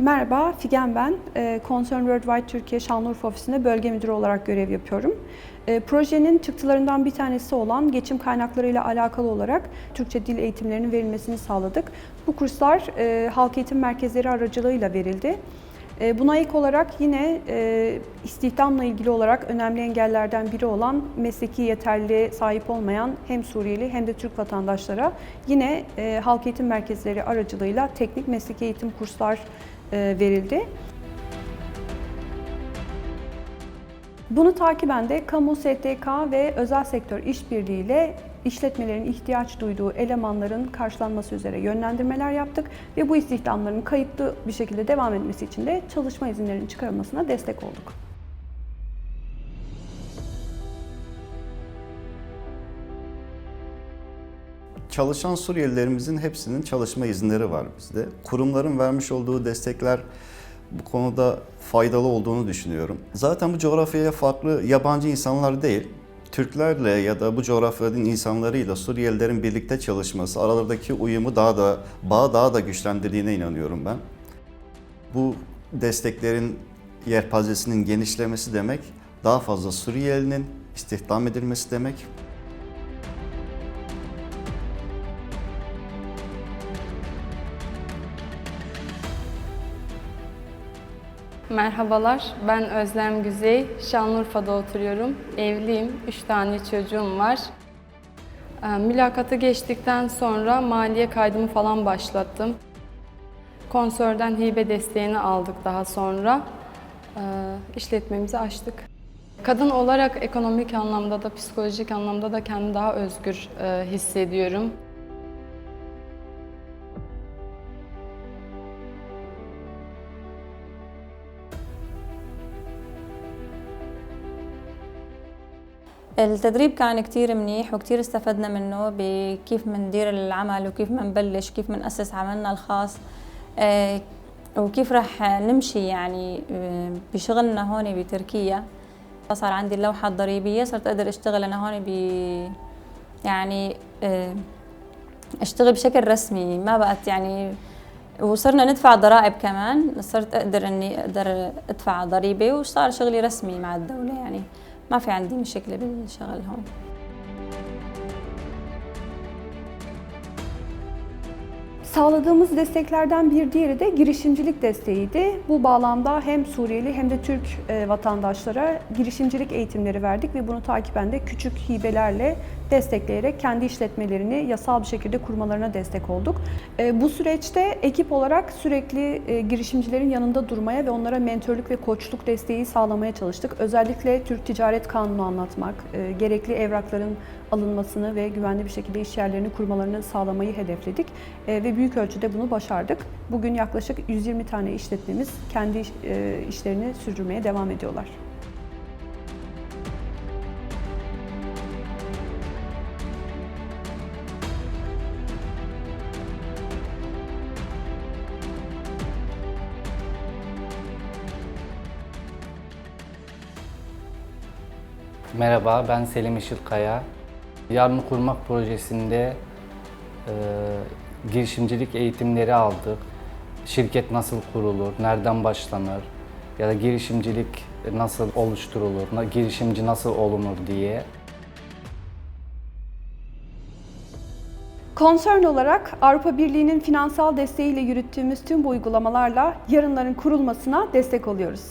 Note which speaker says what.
Speaker 1: Merhaba, Figen ben. Ee, Concern Worldwide Türkiye Şanlıurfa Ofisi'nde bölge müdürü olarak görev yapıyorum. Ee, Projenin çıktılarından bir tanesi olan geçim kaynakları ile alakalı olarak Türkçe dil eğitimlerinin verilmesini sağladık. Bu kurslar e, halk eğitim merkezleri aracılığıyla verildi. E, Buna ek olarak yine e, istihdamla ilgili olarak önemli engellerden biri olan mesleki yeterliliğe sahip olmayan hem Suriyeli hem de Türk vatandaşlara yine e, halk eğitim merkezleri aracılığıyla teknik mesleki eğitim kurslar verildi. Bunu takiben de kamu, STK ve özel sektör işbirliğiyle işletmelerin ihtiyaç duyduğu elemanların karşılanması üzere yönlendirmeler yaptık ve bu istihdamların kayıtlı bir şekilde devam etmesi için de çalışma izinlerinin çıkarılmasına destek olduk.
Speaker 2: Çalışan Suriyelilerimizin hepsinin çalışma izinleri var bizde. Kurumların vermiş olduğu destekler bu konuda faydalı olduğunu düşünüyorum. Zaten bu coğrafyaya farklı yabancı insanlar değil, Türklerle ya da bu coğrafyanın insanlarıyla Suriyelilerin birlikte çalışması aralarındaki uyumu daha da bağı daha da güçlendirdiğine inanıyorum ben. Bu desteklerin yelpazesinin genişlemesi demek daha fazla Suriyelinin istihdam edilmesi demek.
Speaker 3: Merhabalar, ben Özlem Güzey. Şanlıurfa'da oturuyorum. Evliyim, 3 tane çocuğum var. Ee, Mülakatı geçtikten sonra maliye kaydımı falan başlattım. Konsörden hibe desteğini aldık daha sonra. Ee, işletmemizi açtık. Kadın olarak ekonomik anlamda da psikolojik anlamda da kendimi daha özgür e, hissediyorum.
Speaker 4: التدريب كان كتير منيح وكتير استفدنا منه بكيف مندير العمل وكيف منبلش كيف منأسس عملنا الخاص. آه، وكيف رح نمشي يعني آه، بشغلنا هون بتركيا. صار عندي اللوحة الضريبية صرت أقدر أشتغل أنا هون ب يعني آه، أشتغل بشكل رسمي. ما بقت يعني وصرنا ندفع ضرائب كمان. صرت أقدر إني أقدر أدفع ضريبة وصار شغلي رسمي مع الدولة يعني. ما في عندي مشكلة بالشغل هون
Speaker 1: Sağladığımız desteklerden bir diğeri de girişimcilik desteğiydi. Bu bağlamda hem Suriyeli hem de Türk e, vatandaşlara girişimcilik eğitimleri verdik ve bunu takiben de küçük hibelerle destekleyerek kendi işletmelerini yasal bir şekilde kurmalarına destek olduk. E, Bu süreçte ekip olarak sürekli e, girişimcilerin yanında durmaya ve onlara mentörlük ve koçluk desteği sağlamaya çalıştık. Özellikle Türk Ticaret Kanunu anlatmak, gerekli evrakların alınmasını ve güvenli bir şekilde iş yerlerini kurmalarını sağlamayı hedefledik E, ve büyük ölçüde bunu başardık. Bugün yaklaşık 120 tane işletmemiz kendi e, işlerini sürdürmeye devam ediyorlar.
Speaker 5: Merhaba, ben Selim Işıtkaya. Yarını Kurmak projesinde e, girişimcilik eğitimleri aldık. Şirket nasıl kurulur, nereden başlanır ya da girişimcilik nasıl oluşturulur, girişimci nasıl olunur diye.
Speaker 1: Concern olarak Avrupa Birliği'nin finansal desteğiyle yürüttüğümüz tüm bu uygulamalarla yarınların kurulmasına destek oluyoruz.